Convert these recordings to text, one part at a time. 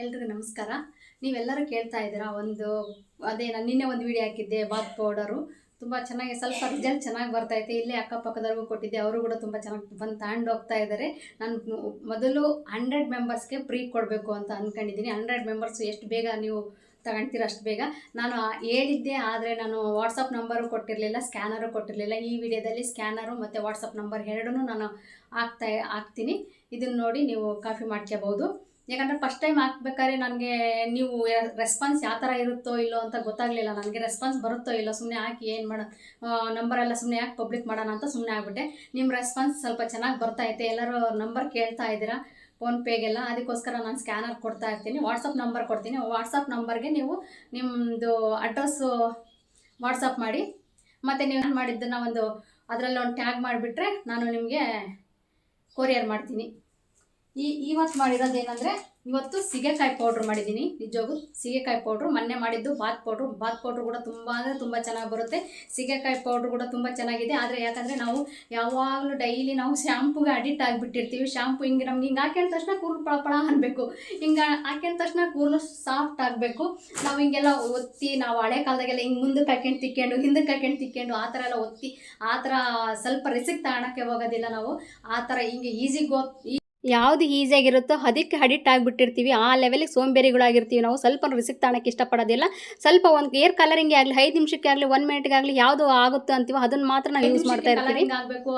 ಎಲ್ರಿಗೂ ನಮಸ್ಕಾರ. ನೀವೆಲ್ಲರೂ ಕೇಳ್ತಾ ಇದ್ದೀರಾ? ಒಂದು, ಅದೇ ನಾನು ನಿನ್ನೆ ಒಂದು ವಿಡಿಯೋ ಹಾಕಿದ್ದೆ ಬಾತ್ ಪೌಡರು ತುಂಬ ಚೆನ್ನಾಗಿ, ಸ್ವಲ್ಪ ರಿಸಲ್ಟ್ ಚೆನ್ನಾಗಿ ಬರ್ತೈತೆ ಇಲ್ಲೇ ಅಕ್ಕಪಕ್ಕದವ್ರಿಗೂ ಕೊಟ್ಟಿದ್ದೆ. ಅವರು ಕೂಡ ತುಂಬ ಚೆನ್ನಾಗಿ ಬಂದು ತಗೊಂಡು ಹೋಗ್ತಾ ಇದ್ದಾರೆ. ನಾನು ಮೊದಲು ಹಂಡ್ರೆಡ್ ಮೆಂಬರ್ಸ್ಗೆ ಫ್ರೀ ಕೊಡಬೇಕು ಅಂತ ಅಂದ್ಕೊಂಡಿದ್ದೀನಿ ಹಂಡ್ರೆಡ್ ಮೆಂಬರ್ಸ್ ಎಷ್ಟು ಬೇಗ ನೀವು ತಗೊಳ್ತೀರ ಅಷ್ಟು ಬೇಗ. ನಾನು ಹೇಳಿದ್ದೆ ಆದರೆ ನಾನು ವಾಟ್ಸಪ್ ನಂಬರು ಕೊಟ್ಟಿರಲಿಲ್ಲ ಸ್ಕ್ಯಾನರು ಕೊಟ್ಟಿರಲಿಲ್ಲ. ಈ ವಿಡಿಯೋದಲ್ಲಿ ಸ್ಕ್ಯಾನರು ಮತ್ತು ವಾಟ್ಸಪ್ ನಂಬರ್ ಎರಡೂ ನಾನು ಹಾಕ್ತಾ, ಹಾಕ್ತೀನಿ. ಇದನ್ನು ನೋಡಿ ನೀವು ಕಾಫಿ ಮಾಡ್ಕೋಬೋದು ಯಾಕಂದರೆ ಫಸ್ಟ್ ಟೈಮ್ ಹಾಕ್ಬೇಕಾದ್ರೆ ನನಗೆ ನೀವು ರೆಸ್ಪಾನ್ಸ್ ಯಾವ ಥರ ಇರುತ್ತೋ ಇಲ್ಲೋ ಅಂತ ಗೊತ್ತಾಗಲಿಲ್ಲ. ನನಗೆ ರೆಸ್ಪಾನ್ಸ್ ಬರುತ್ತೋ ಇಲ್ಲೋ ಸುಮ್ಮನೆ ಹಾಕಿ ಏನು ಮಾಡೋ ನಂಬರೆಲ್ಲ ಸುಮ್ಮನೆ ಯಾಕೆ ಪಬ್ಲಿಕ್ ಮಾಡೋಣ ಅಂತ ಸುಮ್ಮನೆ ಆಗ್ಬಿಟ್ಟೆ. ನಿಮ್ಮ ರೆಸ್ಪಾನ್ಸ್ ಸ್ವಲ್ಪ ಚೆನ್ನಾಗಿ ಬರ್ತಾ ಐತೆ. ಎಲ್ಲರೂ ನಂಬರ್ ಕೇಳ್ತಾ ಇದ್ದೀರಾ ಫೋನ್ಪೇಗೆಲ್ಲ ಅದಕ್ಕೋಸ್ಕರ ನಾನು ಸ್ಕ್ಯಾನರ್ ಕೊಡ್ತಾ ಇರ್ತೀನಿ. ವಾಟ್ಸಪ್ ನಂಬರ್ ಕೊಡ್ತೀನಿ. ವಾಟ್ಸಪ್ ನಂಬರ್ಗೆ ನೀವು ನಿಮ್ಮದು ಅಡ್ರೆಸ್ಸು ವಾಟ್ಸಪ್ ಮಾಡಿ, ಮತ್ತು ನೀವು ಏನು ಮಾಡಿದ್ದನ್ನು ಒಂದು ಅದರಲ್ಲಿ ಒಂದು ಟ್ಯಾಗ್ ಮಾಡಿಬಿಟ್ರೆ ನಾನು ನಿಮಗೆ ಕೊರಿಯರ್ ಮಾಡ್ತೀನಿ. ಈ ಇವತ್ತು ಮಾಡಿರೋದು ಏನಂದರೆ, ಇವತ್ತು ಸೀಗೆಕಾಯಿ ಪೌಡ್ರ್ ಮಾಡಿದ್ದೀನಿ. ನಿಜವಾಗೂ ಸೀಗೆಕಾಯಿ ಪೌಡ್ರು ಮೊನ್ನೆ ಮಾಡಿದ್ದು ಬಾತ್ ಪೌಡ್ರು ಬಾತ್ ಪೌಡ್ರು ಕೂಡ ತುಂಬ ಅಂದರೆ ತುಂಬ ಚೆನ್ನಾಗಿ ಬರುತ್ತೆ. ಸೀಗೆಕಾಯಿ ಪೌಡ್ರ್ ಕೂಡ ತುಂಬ ಚೆನ್ನಾಗಿದೆ. ಆದರೆ ಯಾಕಂದರೆ ನಾವು ಯಾವಾಗಲೂ ಡೈಲಿ ನಾವು ಶ್ಯಾಂಪುಗೆ ಅಡಿಕ್ಟ್ ಆಗಿಬಿಟ್ಟಿರ್ತೀವಿ. ಶ್ಯಾಂಪು ಹಿಂಗೆ ನಮ್ಗೆ ಹಿಂಗೆ ಹಾಕಿದ ತಕ್ಷಣ ಕೂದಲು ಪಳ ಪಳ ಅನ್ಬೇಕು. ಹಿಂಗೆ ಹಾಕಿದ ತಕ್ಷಣ ಕೂದಲು ಸಾಫ್ಟ್ ಆಗಬೇಕು. ನಾವು ಹಿಂಗೆಲ್ಲ ಒತ್ತಿ, ನಾವು ಹಳೆ ಕಾಲದಾಗೆಲ್ಲ ಹಿಂಗೆ ಮುಂದಕ್ಕೆ ಹಾಕೊಂಡು ತಿಕ್ಕೊಂಡು ಹಿಂದಕ್ಕೆ ಹಾಕೊಂಡು ತಿಕ್ಕೊಂಡು ಆ ಥರ ಎಲ್ಲ ಒತ್ತಿ, ಆ ಥರ ಸ್ವಲ್ಪ ರಿಸಿಕ್ ತಗೊಳಕ್ಕೆ ಹೋಗೋದಿಲ್ಲ ನಾವು. ಆ ಥರ ಹಿಂಗೆ ಈಸಿ ಗೋ ಯಾವುದು ಈಸಿಯಾಗಿರುತ್ತೋ ಅದಕ್ಕೆ ಅಡಿಕ್ಟ್ ಆಗಿಬಿಟ್ಟಿರ್ತೀವಿ. ಆ ಲೆವೆಲಿಗೆ ಸೋಂಬೇರಿಗಳಾಗಿರ್ತೀವಿ ನಾವು. ಸ್ವಲ್ಪ ರಿಸಿಕ್ ತಾಣಕ್ಕೆ ಇಷ್ಟಪಡೋದಿಲ್ಲ. ಸ್ವಲ್ಪ ಒಂದು ಏರ್ ಕಲರಿಂಗ್ ಆಗಲಿ ಐದು ನಿಮಿಷಕ್ಕೆ ಆಗಲಿ ಒನ್ ಮಿನಿಟ್ಗೆ ಆಗಲಿ ಯಾವುದು ಆಗುತ್ತೋ ಅಂತೀವೋ ಅದನ್ನ ಮಾತ್ರ ನಾವು ಯೂಸ್ ಮಾಡ್ತಾ ಇರ್ತೀವಿ. ಕಲರಿಂಗ್ ಆಗಬೇಕು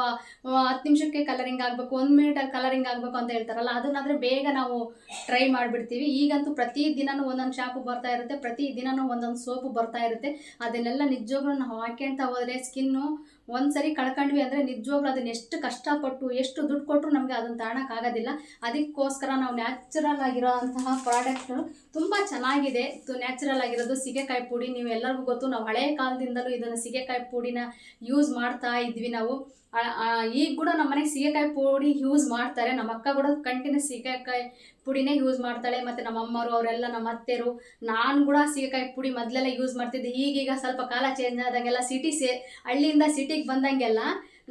ಹತ್ತು ನಿಮಿಷಕ್ಕೆ ಕಲರಿಂಗ್ ಆಗಬೇಕು ಒಂದು ಮಿನಿಟಲ್ಲಿ ಕಲರಿಂಗ್ ಆಗಬೇಕು ಅಂತ ಹೇಳ್ತಾರಲ್ಲ ಅದನ್ನಾದರೆ ಬೇಗ ನಾವು ಟ್ರೈ ಮಾಡಿಬಿಡ್ತೀವಿ. ಈಗಂತೂ ಪ್ರತಿ ದಿನನೂ ಒಂದೊಂದು ಶಾಪು ಬರ್ತಾ ಇರುತ್ತೆ. ಪ್ರತಿ ದಿನವೂ ಒಂದೊಂದು ಸೋಪು ಬರ್ತಾ ಇರುತ್ತೆ. ಅದನ್ನೆಲ್ಲ ನಿಜವಾಗ್ಲೂ ನಾವು ಹಾಕ್ಯಂತ ಹೋದರೆ ಸ್ಕಿನ್ನು ಒಂದ್ಸರಿ ಕಳ್ಕೊಂಡ್ವಿ ಅಂದರೆ ನಿಜವಾಗ್ಲೂ ಅದನ್ನ ಎಷ್ಟು ಕಷ್ಟಪಟ್ಟು, ಎಷ್ಟು ದುಡ್ಡು ಕೊಟ್ಟರು ನಮಗೆ ಅದನ್ನು ಆಗೋದಿಲ್ಲ ಅದಕ್ಕೋಸ್ಕರ ನಾವು ನ್ಯಾಚುರಲ್ ಆಗಿರೋ ಅಂತಹ ಪ್ರಾಡಕ್ಟ್ ತುಂಬ ಚೆನ್ನಾಗಿದೆ. ನ್ಯಾಚುರಲ್ ಆಗಿರೋದು ಸೀಗೆಕಾಯಿ ಪುಡಿ. ನೀವು ಎಲ್ಲರಿಗೂ ಗೊತ್ತು, ನಾವು ಹಳೆಯ ಕಾಲದಿಂದಲೂ ಇದನ್ನು ಸೀಗೆಕಾಯಿ ಪುಡಿನ ಯೂಸ್ ಮಾಡ್ತಾ ಇದ್ವಿ ನಾವು. ಈಗ ಕೂಡ ನಮ್ಮ ಮನೆಗೆ ಸೀಗೆಕಾಯಿ ಪುಡಿ ಯೂಸ್ ಮಾಡ್ತಾರೆ. ನಮ್ಮ ಅಕ್ಕ ಕೂಡ ಕಂಟಿನ್ಯೂ ಸೀಗೆಕಾಯಿ ಪುಡಿನೇ ಯೂಸ್ ಮಾಡ್ತಾಳೆ. ಮತ್ತು ನಮ್ಮ ಅಮ್ಮರು, ಅವರೆಲ್ಲ ನಮ್ಮ ಅತ್ತೆರು, ನಾನು ಕೂಡ ಸೀಗೆಕಾಯಿ ಪುಡಿ ಮೊದಲೆಲ್ಲ ಯೂಸ್ ಮಾಡ್ತಿದ್ದೆ. ಈಗೀಗ ಸ್ವಲ್ಪ ಕಾಲ ಚೇಂಜ್ ಆದಾಗೆಲ್ಲ ಸಿಟಿ ಸೇ, ಹಳ್ಳಿಯಿಂದ ಸಿಟಿಗೆ ಬಂದಂಗೆಲ್ಲ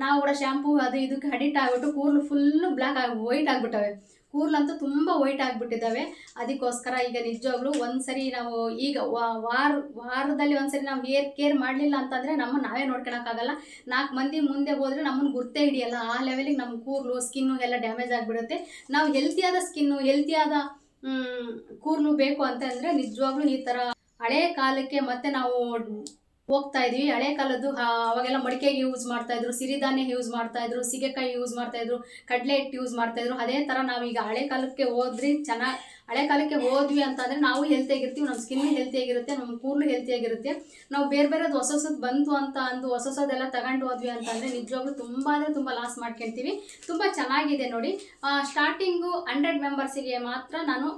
ನಾವು ಕೂಡ ಶಾಂಪೂ ಅದು ಇದಕ್ಕೆ ಅಡಿಕ್ಟ್ ಆಗಿಬಿಟ್ಟು ಕೂದಲು ಫುಲ್ಲು ಬ್ಲ್ಯಾಕ್ ಆಗಿ ವೈಟ್ ಆಗಿಬಿಟ್ಟವೆ. ಕೂದಲಂತೂ ತುಂಬ ವೈಟ್ ಆಗಿಬಿಟ್ಟಿದ್ದಾವೆ. ಅದಕ್ಕೋಸ್ಕರ ಈಗ ನಿಜವಾಗ್ಲೂ ಒಂದ್ಸರಿ ನಾವು ಈಗ ವಾರ, ವಾರದಲ್ಲಿ ಒಂದ್ಸರಿ ನಾವು ಏರ್ ಕೇರ್ ಮಾಡಲಿಲ್ಲ ಅಂತಂದರೆ ನಮ್ಮನ್ನು ನಾವೇ ನೋಡ್ಕೊಳಕ್ಕಾಗಲ್ಲ. ನಾಲ್ಕು ಮಂದಿ ಮುಂದೆ ಹೋದರೆ ನಮ್ಮನ್ನು ಗುರ್ತೇ ಹಿಡಿಯಲ್ಲ. ಆ ಲೆವೆಲಿಗೆ ನಮ್ಮ ಕೂರ್ಲು ಸ್ಕಿನ್ನು ಎಲ್ಲ ಡ್ಯಾಮೇಜ್ ಆಗಿಬಿಡುತ್ತೆ. ನಾವು ಹೆಲ್ತಿಯಾದ ಸ್ಕಿನ್ನು ಹೆಲ್ತಿಯಾದ ಕೂರ್ನು ಬೇಕು ಅಂತಂದರೆ ನಿಜವಾಗ್ಲೂ ಈ ಥರ ಹಳೆಯ ಕಾಲಕ್ಕೆ ಮತ್ತೆ ನಾವು ಹೋಗ್ತಾ ಇದೀವಿ. ಹಳೆ ಕಾಲದ್ದು ಅವಾಗೆಲ್ಲ ಮಡಿಕೆಗೆ ಯೂಸ್ ಮಾಡ್ತಾ ಇದ್ರು ಸಿರಿಧಾನ್ಯ ಯೂಸ್ ಮಾಡ್ತಾ ಇದ್ರು, ಸೀಗೆಕಾಯಿ ಯೂಸ್ ಮಾಡ್ತಾ ಇದ್ರು, ಕಡಲೆ ಹಿಟ್ಟು ಯೂಸ್ ಮಾಡ್ತಾ ಇದ್ರು. ಅದೇ ಥರ ನಾವೀಗ ಹಳೆ ಕಾಲಕ್ಕೆ ಹೋದ್ರಿ ಚೆನ್ನಾಗಿ ಹಳೆ ಕಾಲಕ್ಕೆ ಹೋದ್ವಿ ಅಂತಂದರೆ ನಾವು ಹೆಲ್ತಿಯಾಗಿರ್ತೀವಿ ನಮ್ಮ ಸ್ಕಿನ್ ಹೆಲ್ತಿಯಾಗಿರುತ್ತೆ ನಮ್ಮ ಕೂದಲು ಹೆಲ್ತಿಯಾಗಿರುತ್ತೆ ನಾವು ಬೇರೆ ಬೇರೆದು ಹೊಸ ಹೊಸದು ಬಂತು ಅಂತ ಅಂದು, ಹೊಸ ಹೊಸದೆಲ್ಲ ತಗೊಂಡು ಹೋದ್ವಿ ಅಂತಂದರೆ ನಿಜವಾಗ್ಲೂ ತುಂಬ ಅಂದರೆ ತುಂಬ ಲಾಸ್ ಮಾಡ್ಕೊಳ್ತೀವಿ ತುಂಬ ಚೆನ್ನಾಗಿದೆ ನೋಡಿ. ಸ್ಟಾರ್ಟಿಂಗು ಹಂಡ್ರೆಡ್ ಮೆಂಬರ್ಸಿಗೆ ಮಾತ್ರ ನಾನು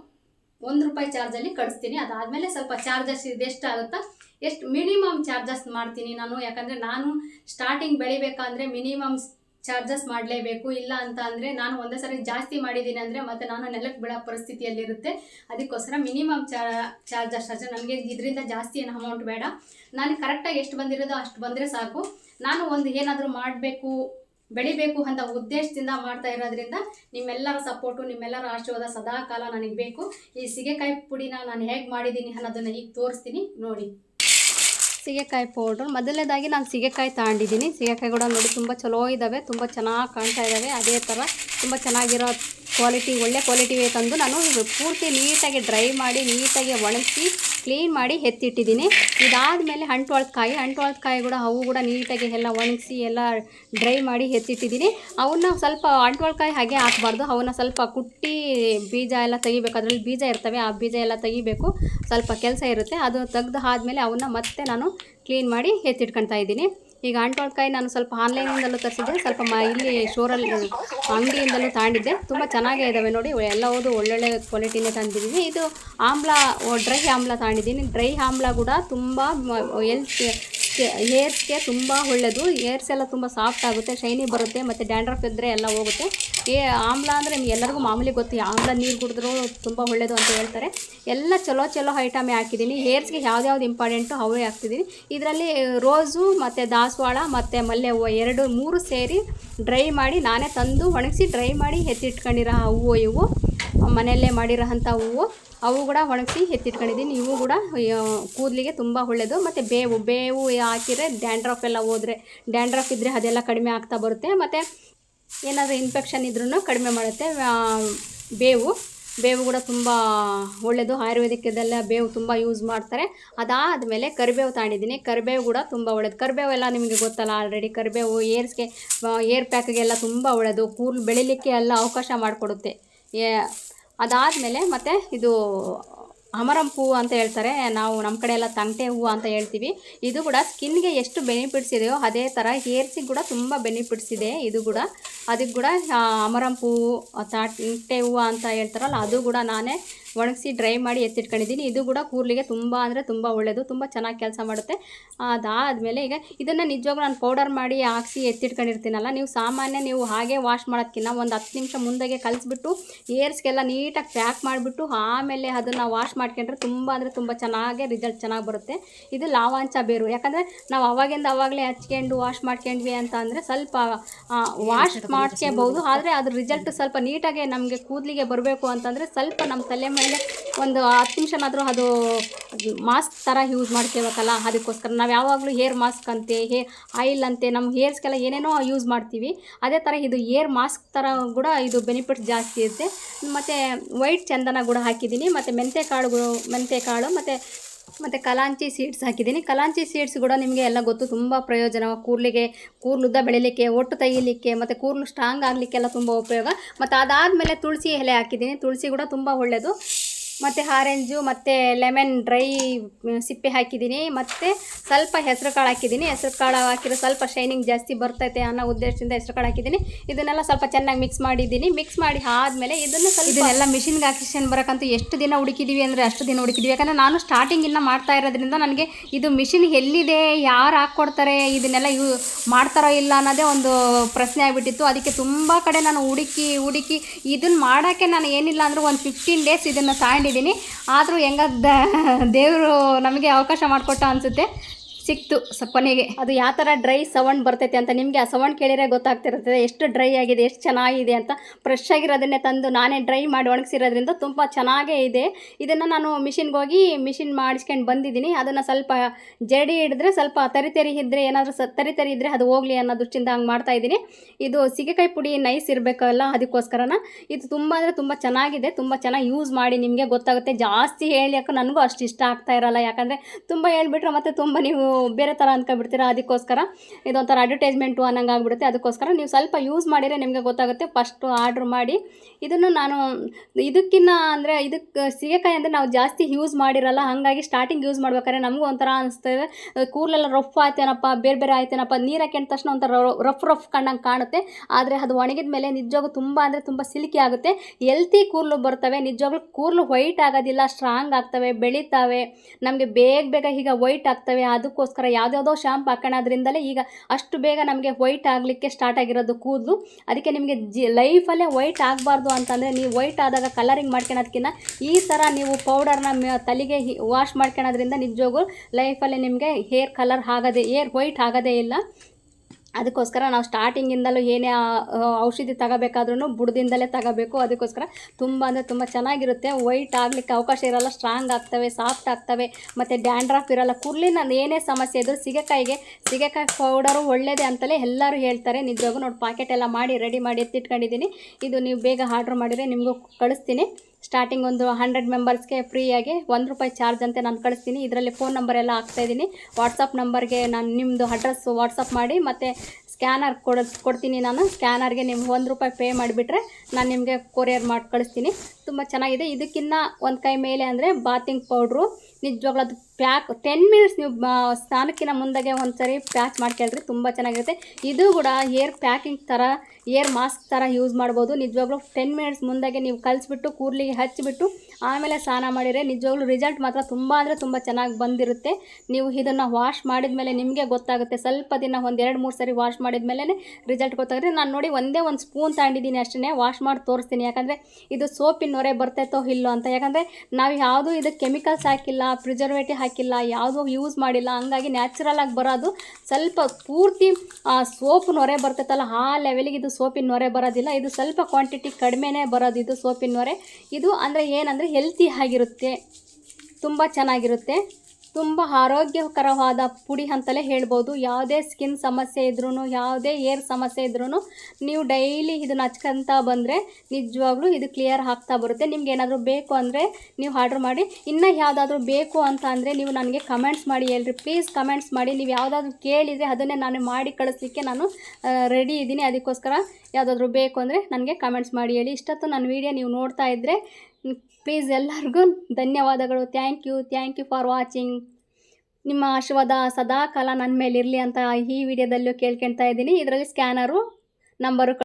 ಒಂದು ರೂಪಾಯಿ ಚಾರ್ಜಲ್ಲಿ ಕಳಿಸ್ತೀನಿ. ಅದಾದಮೇಲೆ ಸ್ವಲ್ಪ ಚಾರ್ಜಸ್ ಇದು ಎಷ್ಟಾಗುತ್ತಾ ಎಷ್ಟು ಮಿನಿಮಮ್ ಚಾರ್ಜಸ್ ಮಾಡ್ತೀನಿ ನಾನು? ಯಾಕಂದರೆ ನಾನು ಸ್ಟಾರ್ಟಿಂಗ್ ಬೆಳಿಬೇಕಂದ್ರೆ ಮಿನಿಮಮ್ ಚಾರ್ಜಸ್ ಮಾಡಲೇಬೇಕು. ಇಲ್ಲ ಅಂತ ಅಂದರೆ ನಾನು ಒಂದೇ ಸರಿ ಜಾಸ್ತಿ ಮಾಡಿದ್ದೀನಿ ಅಂದರೆ ಮತ್ತೆ ನಾನು ನೆಲಕ್ಕೆ ಬೀಳೋ ಪರಿಸ್ಥಿತಿಯಲ್ಲಿರುತ್ತೆ. ಅದಕ್ಕೋಸ್ಕರ ಮಿನಿಮಮ್ ಚಾರ್ಜಸ್ ಅಷ್ಟೇ ನನಗೆ ಇದರಿಂದ ಜಾಸ್ತಿ ಏನು ಅಮೌಂಟ್ ಬೇಡ. ನಾನು ಕರೆಕ್ಟಾಗಿ ಎಷ್ಟು ಬಂದಿರೋದೋ ಅಷ್ಟು ಬಂದರೆ ಸಾಕು. ನಾನು ಒಂದು ಏನಾದರೂ ಮಾಡಬೇಕು, ಬೆಳಿಬೇಕು ಅಂತ ಉದ್ದೇಶದಿಂದ ಮಾಡ್ತಾ ಇರೋದ್ರಿಂದ ನಿಮ್ಮೆಲ್ಲರ ಸಪೋರ್ಟು ನಿಮ್ಮೆಲ್ಲರ ಆಶೀರ್ವಾದ ಸದಾ ಕಾಲ ನನಗೆ ಬೇಕು. ಈ ಸಿಗೆಕಾಯಿ ಪುಡಿನ ನಾನು ಹೇಗೆ ಮಾಡಿದ್ದೀನಿ ಅನ್ನೋದನ್ನು ಈಗ ತೋರಿಸ್ತೀನಿ. ನೋಡಿ. ಸೀಗೆಕಾಯಿ ಪೌಡ್ರ್. ಮೊದಲನೇದಾಗಿ ನಾನು ಸೀಗೆಕಾಯಿ ತಗೊಂಡಿದ್ದೀನಿ. ಸೀಗೆಕಾಯಿ ಕೂಡ ನೋಡಿ ತುಂಬ ಚಲೋ ಇದ್ದಾವೆ, ತುಂಬ ಚೆನ್ನಾಗಿ ಕಾಣ್ತಾ ಇದ್ದಾವೆ. ಅದೇ ಥರ ತುಂಬ ಚೆನ್ನಾಗಿರೋ ಕ್ವಾಲಿಟಿ ಒಳ್ಳೆ ಕ್ವಾಲಿಟಿವೇ ತಂದು ನಾನು ಪೂರ್ತಿ ನೀಟಾಗಿ ಡ್ರೈ ಮಾಡಿ, ನೀಟಾಗಿ ಒಣಗಿಸಿ ಕ್ಲೀನ್ ಮಾಡಿ ಎತ್ತಿಟ್ಟಿದ್ದೀನಿ. ಇದಾದಮೇಲೆ ಮೇಲೆ ಕಾಯಿ ಕಾಯಿ ಕೂಡ, ಅವು ಕೂಡ ನೀಟಾಗಿ ಎಲ್ಲ ಒಣಗಿಸಿ, ಎಲ್ಲ ಡ್ರೈ ಮಾಡಿ ಎತ್ತಿಟ್ಟಿದ್ದೀನಿ. ಅವನ್ನ ಸ್ವಲ್ಪ ಕಾಯಿ ಹಾಗೆ ಹಾಕಬಾರ್ದು. ಅವನ್ನ ಸ್ವಲ್ಪ ಕುಟ್ಟಿ ಬೀಜ ಎಲ್ಲ ತೆಗಿಬೇಕು. ಅದರಲ್ಲಿ ಬೀಜ ಇರ್ತವೆ, ಆ ಬೀಜ ಎಲ್ಲ ತೆಗಿಬೇಕು. ಸ್ವಲ್ಪ ಕೆಲಸ ಇರುತ್ತೆ. ಅದು ತೆಗ್ದು ಆದಮೇಲೆ ಅವನ್ನ ಮತ್ತೆ ನಾನು ಕ್ಲೀನ್ ಮಾಡಿ ಎತ್ತಿಟ್ಕೊಳ್ತಾ ಇದ್ದೀನಿ. ಈಗ ಅಂಟೊಳ್ಕಾಯಿ ನಾನು ಸ್ವಲ್ಪ ಆನ್ಲೈನಿಂದಲೂ ತರಿಸಿದ್ದೆ, ಸ್ವಲ್ಪ ಮ, ಇಲ್ಲಿ ಶೋರಲ್ಲಿ, ಅಂಗಡಿಯಿಂದಲೂ ತಗೊಂಡಿದ್ದೆ. ತುಂಬ ಚೆನ್ನಾಗೇ ಇದ್ದಾವೆ ನೋಡಿ ಎಲ್ಲವುದು ಒಳ್ಳೊಳ್ಳೆ ಕ್ವಾಲಿಟಿನೇ ತಂದಿದ್ದೀನಿ ಇದು ಆಮ್ಲ ಡ್ರೈ ಆಮ್ಲ ತಗೊಂಡಿದ್ದೀನಿ. ಡ್ರೈ ಆಮ್ಲ ಕೂಡ ತುಂಬ ಎಲ್ತ್ ಹೇರ್ಸ್ಗೆ ತುಂಬ ಒಳ್ಳೆಯದು ಹೇರ್ಸ್ ಎಲ್ಲ ತುಂಬ ಸಾಫ್ಟ್ ಆಗುತ್ತೆ ಶೈನಿ ಬರುತ್ತೆ, ಮತ್ತು ಡ್ಯಾಂಡ್ರಫ್ ಇದ್ದರೆ ಎಲ್ಲ ಹೋಗುತ್ತೆ. ಏ, ಆಮ್ಲ ಅಂದರೆ ನಿಮ್ಗೆ ಎಲ್ಲರಿಗೂ ಮಾಮೂಲಿ ಗೊತ್ತು ಆಮ್ಲ ನೀರು ಕುಡಿದ್ರೂ ತುಂಬ ಒಳ್ಳೆಯದು ಅಂತ ಹೇಳ್ತಾರೆ. ಎಲ್ಲ ಚಲೋ ಚಲೋ ಐಟಮೇ ಹಾಕಿದ್ದೀನಿ. ಹೇರ್ಸ್ಗೆ ಯಾವ್ದ್ಯಾವ್ದು ಇಂಪಾರ್ಟೆಂಟು ಅವೇ ಹಾಕ್ತಿದ್ದೀನಿ. ಇದರಲ್ಲಿ ರೋಸು ಮತ್ತು ದಾಸವಾಳ, ಮತ್ತು ಮಲ್ಲೆ ಹೂವು ಎರಡು, ಮೂರು ಸೇರಿ ಡ್ರೈ ಮಾಡಿ ನಾನೇ ತಂದು ಒಣಗಿಸಿ ಡ್ರೈ ಮಾಡಿ ಎತ್ತಿಟ್ಕೊಂಡಿರೋ ಹೂವು ಇವು. ಮನೆಯಲ್ಲೇ ಮಾಡಿರೋ ಅಂಥ ಹೂವು. ಅವು ಕೂಡ ಒಣಗಿಸಿ ಎತ್ತಿಟ್ಕೊಂಡಿದ್ದೀನಿ. ಇವು ಕೂಡ ಕೂದಲಿಗೆ ತುಂಬ ಒಳ್ಳೆಯದು ಮತ್ತು ಬೇವು ಬೇವು ಹಾಕಿದರೆ ಡ್ಯಾಂಡ್ರಫ್ ಎಲ್ಲ ಹೋದರೆ, ಡ್ಯಾಂಡ್ರಫ್ ಇದ್ದರೆ ಅದೆಲ್ಲ ಕಡಿಮೆ ಆಗ್ತಾ ಬರುತ್ತೆ. ಮತ್ತು ಏನಾದರೂ ಇನ್ಫೆಕ್ಷನ್ ಇದ್ರೂ ಕಡಿಮೆ ಮಾಡುತ್ತೆ. ಬೇವು ಬೇವು ಕೂಡ ತುಂಬ ಒಳ್ಳೆಯದು ಆಯುರ್ವೇದಿಕದೆಲ್ಲ ಬೇವು ತುಂಬ ಯೂಸ್ ಮಾಡ್ತಾರೆ. ಅದಾದಮೇಲೆ ಕರಿಬೇವು ತಗೊಂಡಿದ್ದೀನಿ. ಕರಿಬೇವು ಕೂಡ ತುಂಬ ಒಳ್ಳೆಯದು ಕರಿಬೇವು ಎಲ್ಲ ನಿಮಗೆ ಗೊತ್ತಲ್ಲ ಆಲ್ರೆಡಿ ಕರಿಬೇವು ಏರ್ಸ್ಗೆ ಏರ್ ಪ್ಯಾಕ್ಗೆಲ್ಲ ತುಂಬ ಒಳ್ಳೆಯದು ಕೂದಲು ಬೆಳಿಲಿಕ್ಕೆ ಎಲ್ಲ ಅವಕಾಶ ಮಾಡಿಕೊಡುತ್ತೆ. ಅದಾದಮೇಲೆ ಮತ್ತು ಇದು ಅಮರಂ ಹೂವು ಅಂತ ಹೇಳ್ತಾರೆ. ನಾವು ನಮ್ಮ ಕಡೆ ಎಲ್ಲ ತಂಟೆ ಹೂವು ಅಂತ ಹೇಳ್ತೀವಿ. ಇದು ಕೂಡ ಸ್ಕಿನ್ಗೆ ಎಷ್ಟು ಬೆನಿಫಿಟ್ಸ್ ಇದೆಯೋ ಅದೇ ಥರ ಹೇರ್ಸಿಗೆ ಕೂಡ ತುಂಬ ಬೆನಿಫಿಟ್ಸ್ ಇದೆ. ಇದು ಕೂಡ ಅದಕ್ಕೆ ಕೂಡ ಅಮರಂ ಹೂವು ತಾಟೆ ಹೂವು ಅಂತ ಹೇಳ್ತಾರಲ್ಲ ಅದು ಕೂಡ ನಾನೇ ಒಣಗಿಸಿ ಡ್ರೈ ಮಾಡಿ ಎತ್ತಿಟ್ಕೊಂಡಿದ್ದೀನಿ. ಇದು ಕೂಡ ಕೂರ್ಲಿಗೆ ತುಂಬ ಅಂದರೆ ತುಂಬ ಒಳ್ಳೆಯದು ತುಂಬ ಚೆನ್ನಾಗಿ ಕೆಲಸ ಮಾಡುತ್ತೆ. ಅದಾದಮೇಲೆ ಈಗ ಇದನ್ನು ನಿಜವಾಗ್ಲೂ ನಾನು ಪೌಡರ್ ಮಾಡಿ ಹಾಕ್ಸಿ ಎತ್ತಿಟ್ಕೊಂಡಿರ್ತೀನಲ್ಲ ನೀವು ಸಾಮಾನ್ಯ ನೀವು ಹಾಗೆ ವಾಶ್ ಮಾಡೋದಕ್ಕಿಂತ ಒಂದು ಹತ್ತು ನಿಮಿಷ ಮುಂದೆಗೆ ಕಲಿಸ್ಬಿಟ್ಟು ಏರ್ಸ್ಗೆಲ್ಲ ನೀಟಾಗಿ ಪ್ಯಾಕ್ ಮಾಡಿಬಿಟ್ಟು ಆಮೇಲೆ ಅದನ್ನು ವಾಶ್ ಮಾಡ್ಕೊಂಡ್ರೆ ತುಂಬ ಅಂದರೆ ತುಂಬ ಚೆನ್ನಾಗೇ ರಿಸಲ್ಟ್ ಚೆನ್ನಾಗಿ ಬರುತ್ತೆ. ಇದು ಲಾವಾಂಚ ಬೇರು. ಯಾಕಂದರೆ ನಾವು ಅವಾಗಿಂದ ಅವಾಗಲೇ ಹಚ್ಕೊಂಡು ವಾಶ್ ಮಾಡ್ಕೊಂಡ್ವಿ ಅಂತ ಅಂದರೆ ಸ್ವಲ್ಪ ವಾಶ್ ಮಾಡ್ಕೋಬಹುದು ಆದರೆ ಅದ್ರ ರಿಸಲ್ಟ್ ಸ್ವಲ್ಪ ನೀಟಾಗಿ ನಮಗೆ ಕೂದಲಿಗೆ ಬರಬೇಕು ಅಂತಂದರೆ ಸ್ವಲ್ಪ ನಮ್ಮ ತಲೆ ಮೇಲೆ ಒಂದು ಹತ್ತು ನಿಮಿಷನಾದರೂ ಅದು ಮಾಸ್ಕ್ ಥರ ಯೂಸ್ ಮಾಡ್ಕೋಬೇಕಲ್ಲ. ಅದಕ್ಕೋಸ್ಕರ ನಾವು ಯಾವಾಗಲೂ ಹೇರ್ ಮಾಸ್ಕ್ ಅಂತೆ, ಹೇ ಆಯಿಲ್ ಅಂತೆ ನಮ್ಮ ಹೇರ್ಸ್ಗೆಲ್ಲ ಏನೇನೋ ಯೂಸ್ ಮಾಡ್ತೀವಿ. ಅದೇ ಥರ ಇದು ಏರ್ ಮಾಸ್ಕ್ ಥರ ಕೂಡ ಇದು ಬೆನಿಫಿಟ್ಸ್ ಜಾಸ್ತಿ ಇರುತ್ತೆ. ಮತ್ತು ವೈಟ್ ಚಂದನ ಕೂಡ ಹಾಕಿದ್ದೀನಿ. ಮತ್ತು ಮೆಂತೆ ಕಾಳುಗಳು, ಮೆಂತೆ ಕಾಳು, ಮತ್ತು ಮತ್ತು ಕಲಾಂಚಿ ಸೀಡ್ಸ್ ಹಾಕಿದ್ದೀನಿ. ಕಲಾಂಚಿ ಸೀಡ್ಸ್ ಕೂಡ ನಿಮಗೆ ಎಲ್ಲ ಗೊತ್ತು, ತುಂಬ ಪ್ರಯೋಜನ. ಕೂರ್ಲಿಗೆ, ಕೂರ್ಲುದ್ದ ಬೆಳಿಲಿಕ್ಕೆ, ಒಟ್ಟು ತೆಗಿಲಿಕ್ಕೆ ಮತ್ತು ಕೂರ್ಲು ಸ್ಟ್ರಾಂಗ್ ಆಗಲಿಕ್ಕೆಲ್ಲ ತುಂಬ ಉಪಯೋಗ. ಮತ್ತು ಅದಾದಮೇಲೆ ತುಳಸಿ ಎಲೆ ಹಾಕಿದ್ದೀನಿ. ತುಳಸಿ ಕೂಡ ತುಂಬ ಒಳ್ಳೆಯದು ಮತ್ತು ಆರೆಂಜು, ಮತ್ತು ಲೆಮನ್ ಡ್ರೈ ಸಿಪ್ಪೆ ಹಾಕಿದ್ದೀನಿ. ಮತ್ತು ಸ್ವಲ್ಪ ಹೆಸರು ಕಾಳು ಹಾಕಿದ್ದೀನಿ. ಹೆಸರು ಕಾಳು ಹಾಕಿರೋ ಸ್ವಲ್ಪ ಶೈನಿಂಗ್ ಜಾಸ್ತಿ ಬರ್ತೈತೆ ಅನ್ನೋ ಉದ್ದೇಶದಿಂದ ಹೆಸರು ಕಾಳು ಹಾಕಿದ್ದೀನಿ. ಇದನ್ನೆಲ್ಲ ಸ್ವಲ್ಪ ಚೆನ್ನಾಗಿ ಮಿಕ್ಸ್ ಮಾಡಿದ್ದೀನಿ. ಮಿಕ್ಸ್ ಮಾಡಿ ಆದಮೇಲೆ ಇದನ್ನು ಸ್ವಲ್ಪ ಇದನ್ನೆಲ್ಲ ಮಿಷಿನ್ಗೆ ಹಾಕಿಸ್ಕೊಂಡು ಬರೋಕ್ಕಂತೂ ಎಷ್ಟು ದಿನ ಹುಡುಕಿದ್ದೀವಿ ಅಂದರೆ ಅಷ್ಟು ದಿನ ಹುಡುಕಿದ್ದೀವಿ ಯಾಕಂದರೆ ನಾನು ಸ್ಟಾರ್ಟಿಂಗಿಂದ ಮಾಡ್ತಾ ಇರೋದ್ರಿಂದ ನನಗೆ ಇದು ಮಿಷಿನ್ ಎಲ್ಲಿದೆ, ಯಾರು ಹಾಕ್ಕೊಡ್ತಾರೆ, ಇದನ್ನೆಲ್ಲ ಯೂ ಮಾಡ್ತಾರೋ ಇಲ್ಲ ಅನ್ನೋದೇ ಒಂದು ಪ್ರಶ್ನೆ ಆಗಿಬಿಟ್ಟಿತ್ತು. ಅದಕ್ಕೆ ತುಂಬ ಕಡೆ ನಾನು ಹುಡುಕಿ ಹುಡುಕಿ ಇದನ್ನು ಮಾಡೋಕ್ಕೆ ನಾನು ಏನಿಲ್ಲ ಅಂದರೂ ಒಂದು ಫಿಫ್ಟೀನ್ ಡೇಸ್ ಇದನ್ನು ತಗೊಂಡಿದ್ದೀನಿ ಆದರೂ ಹೆಂಗ ದೇವರು ನಮಗೆ ಅವಕಾಶ ಮಾಡಿಕೊಟ್ಟ ಅನಿಸುತ್ತೆ. ಸಿಕ್ತು ಕೊನೆಗೆ ಅದು ಯಾವ ಥರ ಡ್ರೈ ಸೌಂಡ್ ಬರ್ತೈತೆ ಅಂತ ನಿಮಗೆ ಆ ಸೌಂಡ್ ಕೇಳಿದ್ರೆ ಗೊತ್ತಾಗ್ತಿರುತ್ತೆ ಎಷ್ಟು ಡ್ರೈ ಆಗಿದೆ, ಎಷ್ಟು ಚೆನ್ನಾಗಿದೆ ಅಂತ ಫ್ರೆಶ್ ಆಗಿರೋದನ್ನೇ ತಂದು ನಾನೇ ಡ್ರೈ ಮಾಡಿ ಒಣಗಿಸಿರೋದ್ರಿಂದ ತುಂಬ ಚೆನ್ನಾಗೇ ಇದೆ. ಇದನ್ನು ನಾನು ಮಿಷಿನ್ಗೆ ಹೋಗಿ ಮಿಷಿನ್ ಮಾಡಿಸ್ಕೊಂಡು ಬಂದಿದ್ದೀನಿ. ಅದನ್ನು ಸ್ವಲ್ಪ ಜಡಿ ಹಿಡಿದ್ರೆ ಸ್ವಲ್ಪ ತರಿ ತರಿ ಇದ್ದರೆ ಏನಾದರೂ ಸ, ತರಿ ಇದ್ದರೆ ಅದು ಹೋಗಲಿ ಅನ್ನೋ ದೃಷ್ಟಿಯಿಂದ ಹಂಗೆ ಮಾಡ್ತಾ ಇದ್ದೀನಿ. ಇದು ಸಿಗೆಕಾಯಿ ಪುಡಿ ನೈಸ್ ಇರಬೇಕಲ್ಲ ಅದಕ್ಕೋಸ್ಕರನ. ಇದು ತುಂಬ ಅಂದರೆ ತುಂಬ ಚೆನ್ನಾಗಿದೆ. ತುಂಬ ಚೆನ್ನಾಗಿ ಯೂಸ್ ಮಾಡಿ ನಿಮಗೆ ಗೊತ್ತಾಗುತ್ತೆ. ಜಾಸ್ತಿ ಹೇಳಕ್ಕೆ ನನಗೂ ಅಷ್ಟು ಇಷ್ಟ ಆಗ್ತಾ ಇರಲ್ಲ. ಯಾಕಂದರೆ ತುಂಬ ಹೇಳ್ಬಿಟ್ರೆ ಮತ್ತೆ ತುಂಬ ನೀವು ಬೇರೆ ಥರ ಅಂದ್ಕೊಬಿಡ್ತೀರಾ ಅದಕ್ಕೋಸ್ಕರ ಇದೊಂಥರ ಅಡ್ವರ್ಟೈಸ್ಮೆಂಟು ಅನ್ನಂಗೆ ಆಗಿಬಿಡುತ್ತೆ. ಅದಕ್ಕೋಸ್ಕರ ನೀವು ಸ್ವಲ್ಪ ಯೂಸ್ ಮಾಡಿದರೆ ನಿಮಗೆ ಗೊತ್ತಾಗುತ್ತೆ. ಫಸ್ಟು ಆರ್ಡ್ರ್ ಮಾಡಿ ಇದನ್ನು ನಾನು, ಇದಕ್ಕಿನ್ನ ಅಂದರೆ ಇದಕ್ಕೆ ಸೀಗೆಕಾಯಿ ಅಂದರೆ ನಾವು ಜಾಸ್ತಿ ಯೂಸ್ ಮಾಡಿರಲ್ಲ, ಹಾಗಾಗಿ ಸ್ಟಾರ್ಟಿಂಗ್ ಯೂಸ್ ಮಾಡ್ಬೇಕಾದ್ರೆ ನಮಗೂ ಒಂಥರ ಅನಿಸ್ತದೆ. ಕೂರ್ಲೆಲ್ಲ ರಫ್ ಆಯ್ತೇನಪ್ಪ, ಬೇರೆ ಬೇರೆ ಆಯ್ತೇನಪ್ಪ, ನೀರು ಹಾಕಿದ ತಕ್ಷಣ ಒಂಥರ ರಫ್ ರಫ್ ಕಂಡಂಗೆ ಕಾಣುತ್ತೆ. ಆದರೆ ಅದು ಒಣಗಿದ ಮೇಲೆ ನಿಜವಾಗೂ ತುಂಬ ಅಂದರೆ ತುಂಬ ಸಿಲ್ಕಿ ಆಗುತ್ತೆ. ಎಲ್ತಿ ಕೂರ್ಲು ಬರ್ತವೆ, ನಿಜವಾಗ್ಲೂ ಕೂರ್ಲು ವೈಟ್ ಆಗೋದಿಲ್ಲ ಸ್ಟ್ರಾಂಗ್ ಆಗ್ತವೆ, ಬೆಳೀತಾವೆ. ನಮಗೆ ಬೇಗ ಬೇಗ ಈಗ ವೈಟ್ ಆಗ್ತವೆ. ಅದಕ್ಕೋಸ್ಕರ ಯಾವುದ್ಯಾವುದೋ ಶ್ಯಾಂಪ್ ಹಾಕೋಣದ್ರಿಂದಲೇ ಈಗ ಅಷ್ಟು ಬೇಗ ನಮಗೆ ವೈಟ್ ಆಗಲಿಕ್ಕೆ ಸ್ಟಾರ್ಟ್ ಆಗಿರೋದು ಕೂದಲು. ಅದಕ್ಕೆ ನಿಮಗೆ ಜಿ ಲೈಫಲ್ಲೇ ವೈಟ್ ಆಗಬಾರ್ದು ಅಂತಂದರೆ ನೀವು ವೈಟ್ ಆದಾಗ ಕಲರಿಂಗ್ ಮಾಡ್ಕೊಳೋದಕ್ಕಿಂತ ಈ ಥರ ನೀವು ಪೌಡರ್ನ ತಲೆಗೆ ವಾಶ್ ಮಾಡ್ಕೊಳೋದ್ರಿಂದ ನಿಜವಾಗೂ ಲೈಫಲ್ಲೇ ನಿಮಗೆ ಹೇರ್ ಕಲರ್ ಆಗೋದೇ ಹೇರ್ ವೈಟ್ ಆಗೋದೇ ಇಲ್ಲ. ಅದಕ್ಕೋಸ್ಕರ ನಾವು ಸ್ಟಾರ್ಟಿಂಗಿಂದಲೂ ಏನೇ ಔಷಧಿ ತಗೋಬೇಕಾದ್ರೂ ಬುಡದಿಂದಲೇ ತಗೋಬೇಕು. ಅದಕ್ಕೋಸ್ಕರ ತುಂಬ ಅಂದರೆ ತುಂಬ ಚೆನ್ನಾಗಿರುತ್ತೆ. ವೈಟ್ ಆಗಲಿಕ್ಕೆ ಅವಕಾಶ ಇರಲ್ಲ ಸ್ಟ್ರಾಂಗ್ ಆಗ್ತವೆ ಸಾಫ್ಟ್ ಆಗ್ತವೆ, ಮತ್ತು ಡ್ಯಾಂಡ್ರಾಫ್ ಇರಲ್ಲ. ನಾನು ಏನೇ ಸಮಸ್ಯೆ ಇದ್ದರೂ ಸಿಗೆಕಾಯಿಗೆ, ಸಿಗೆಕಾಯಿ ಪೌಡರು ಒಳ್ಳೆಯದೇ ಅಂತಲೇ ಎಲ್ಲರೂ ಹೇಳ್ತಾರೆ. ನಿಜವಾಗೂ ನೋಡಿ ಪಾಕೆಟ್ ಎಲ್ಲ ಮಾಡಿ ರೆಡಿ ಮಾಡಿ ಎತ್ತಿಟ್ಕೊಂಡಿದ್ದೀನಿ. ಇದು ನೀವು ಬೇಗ ಆರ್ಡ್ರ್ ಮಾಡಿದರೆ ನಿಮಗೂ ಕಳಿಸ್ತೀನಿ. ಸ್ಟಾರ್ಟಿಂಗ್ ಒಂದು ಹಂಡ್ರೆಡ್ ಮೆಂಬರ್ಸ್ಗೆ ಫ್ರೀಯಾಗಿ ಒಂದು ರೂಪಾಯಿ ಚಾರ್ಜ್ ಅಂತ ನಾನು ಕಳಿಸ್ತೀನಿ. ಇದರಲ್ಲಿ ಫೋನ್ ನಂಬರ್ ಎಲ್ಲ ಹಾಕ್ತಾಯಿದ್ದೀನಿ ವಾಟ್ಸಪ್ ನಂಬರ್ಗೆ ನಾನು ನಿಮ್ಮದು ಅಡ್ರೆಸ್ ವಾಟ್ಸಪ್ ಮಾಡಿ ಮತ್ತು ಸ್ಕ್ಯಾನರ್ ಕೊಡ, ಕೊಡ್ತೀನಿ ನಾನು. ಸ್ಕ್ಯಾನರ್ಗೆ ನಿಮ್ಗೆ ಒಂದು ರೂಪಾಯಿ ಪೇ ಮಾಡಿಬಿಟ್ರೆ ನಾನು ನಿಮಗೆ ಕೊರಿಯರ್ ಮಾಡಿ, ಕಳಿಸ್ತೀನಿ. ತುಂಬ ಚೆನ್ನಾಗಿದೆ. ಇದಕ್ಕಿನ್ನ ಒಂದು ಕೈ ಮೇಲೆ ಅಂದರೆ ಬಾತಿಂಗ್ ಪೌಡ್ರು ನಿಜವಾಗ್ಲೂ ಅದು ಪ್ಯಾಕ್ ಟೆನ್ ಮಿನಿಟ್ಸ್ ನೀವು ಸ್ನಾನಕ್ಕಿನ ಮುಂದಾಗೆ ಒಂದು ಸರಿ ಪ್ಯಾಚ್ ಮಾಡ್ಕೊಳ್ರಿ ತುಂಬ ಚೆನ್ನಾಗಿರುತ್ತೆ. ಇದು ಕೂಡ ಏರ್ ಪ್ಯಾಕಿಂಗ್ ಥರ ಏರ್ ಮಾಸ್ಕ್ ಥರ ಯೂಸ್ ಮಾಡ್ಬೋದು. ನಿಜವಾಗ್ಲೂ ಟೆನ್ ಮಿನಿಟ್ಸ್ ಮುಂದಾಗೆ ನೀವು ಕಲಿಸ್ಬಿಟ್ಟು, ಕೂರ್ಲಿಗೆ ಹಚ್ಚಿಬಿಟ್ಟು ಆಮೇಲೆ ಸ್ನಾನ ಮಾಡಿದರೆ ನಿಜವಾಗ್ಲೂ ರಿಸಲ್ಟ್ ಮಾತ್ರ ತುಂಬ ಅಂದರೆ ತುಂಬ ಚೆನ್ನಾಗಿ ಬಂದಿರುತ್ತೆ. ನೀವು ಇದನ್ನು ವಾಶ್ ಮಾಡಿದ ಮೇಲೆ ನಿಮಗೆ ಗೊತ್ತಾಗುತ್ತೆ. ಸ್ವಲ್ಪ ದಿನ ಒಂದು ಎರಡು, ಮೂರು ಸರಿ ವಾಶ್ ಮಾಡಿದ ಮೇಲೆ ರಿಸಲ್ಟ್ ಗೊತ್ತಾಗುತ್ತೆ. ನಾನು ನೋಡಿ ಒಂದೇ ಒಂದು ಸ್ಪೂನ್ ತಗೊಂಡಿದ್ದೀನಿ ಅಷ್ಟೇ ವಾಶ್ ಮಾಡಿ ತೋರಿಸ್ತೀನಿ. ಯಾಕಂದರೆ ಇದು ಸೋಪಿನ ನೊರೆ ಬರ್ತೈತೋ ಇಲ್ಲೋ ಅಂತ. ಯಾಕಂದರೆ ನಾವು ಯಾವುದೂ ಇದು ಕೆಮಿಕಲ್ಸ್ ಹಾಕಿಲ್ಲ ಪ್ರಿಸರ್ವೇಟಿವ್ ಹಾಕಿಲ್ಲ, ಯಾವುದೂ ಯೂಸ್ ಮಾಡಿಲ್ಲ, ಹಂಗಾಗಿ ನ್ಯಾಚುರಲ್ ಆಗಿ ಬರೋದು ಸ್ವಲ್ಪ ಪೂರ್ತಿ ಸೋಪ್ ನೊರೆ ಬರ್ತೈತಲ್ಲ, ಆ ಲೆವೆಲಿಗೆ ಇದು ಸೋಪಿನ ನೊರೆ ಬರೋದಿಲ್ಲ. ಇದು ಸ್ವಲ್ಪ ಕ್ವಾಂಟಿಟಿ ಕಡಿಮೆನೇ ಬರೋದು ಇದು ಸೋಪಿನ ನೊರೆ. ಇದು ಅಂದರೆ ಏನಂದರೆ ಹೆಲ್ತಿ ಆಗಿರುತ್ತೆ, ತುಂಬ ಚೆನ್ನಾಗಿರುತ್ತೆ. ತುಂಬ ಆರೋಗ್ಯಕರವಾದ ಪುಡಿ ಅಂತಲೇ ಹೇಳ್ಬೋದು. ಯಾವುದೇ ಸ್ಕಿನ್ ಸಮಸ್ಯೆ ಇದ್ರೂ ಯಾವುದೇ ಏರ್ ಸಮಸ್ಯೆ ಇದ್ರೂ ನೀವು ಡೈಲಿ ಇದನ್ನು ಹಚ್ಕೊಂತ ಬಂದರೆ ನಿಜವಾಗ್ಲೂ ಇದು ಕ್ಲಿಯರ್ ಆಗ್ತಾ ಬರುತ್ತೆ. ನಿಮ್ಗೆ ಏನಾದರೂ ಬೇಕು ಅಂದರೆ ನೀವು ಆರ್ಡ್ರ್ ಮಾಡಿ. ಇನ್ನು ಯಾವುದಾದ್ರೂ ಬೇಕು ಅಂತ ಅಂದರೆ ನೀವು ನನಗೆ ಕಮೆಂಟ್ಸ್ ಮಾಡಿ ಹೇಳ್ರಿ. ಪ್ಲೀಸ್ ಕಮೆಂಟ್ಸ್ ಮಾಡಿ. ನೀವು ಯಾವುದಾದ್ರೂ ಕೇಳಿದರೆ ಅದನ್ನೇ ನಾನು ಮಾಡಿ ಕಳಿಸ್ಲಿಕ್ಕೆ ನಾನು ರೆಡಿ ಇದ್ದೀನಿ. ಅದಕ್ಕೋಸ್ಕರ ಯಾವುದಾದ್ರೂ ಬೇಕು ಅಂದರೆ ನನಗೆ ಕಮೆಂಟ್ಸ್ ಮಾಡಿ ಹೇಳಿ. ಇಷ್ಟೊತ್ತು ನನ್ನ ವೀಡಿಯೋ ನೀವು ನೋಡ್ತಾ ಇದ್ದರೆ ಪ್ಲೀಸ್ ಎಲ್ಲರಿಗೂ ಧನ್ಯವಾದಗಳು. Thank you thank you for watching ನಿಮ್ಮ ಆಶೀರ್ವಾದ ಸದಾ ಕಾಲ ನನ್ನ ಮೇಲೆ ಇರಲಿ ಅಂತ ಈ ವಿಡಿಯೋದಲ್ಲೂ ಕೇಳ್ಕೊಳ್ತಾ ಇದ್ದೀನಿ. ಇದರಲ್ಲಿ ಸ್ಕ್ಯಾನರು ನಂಬರು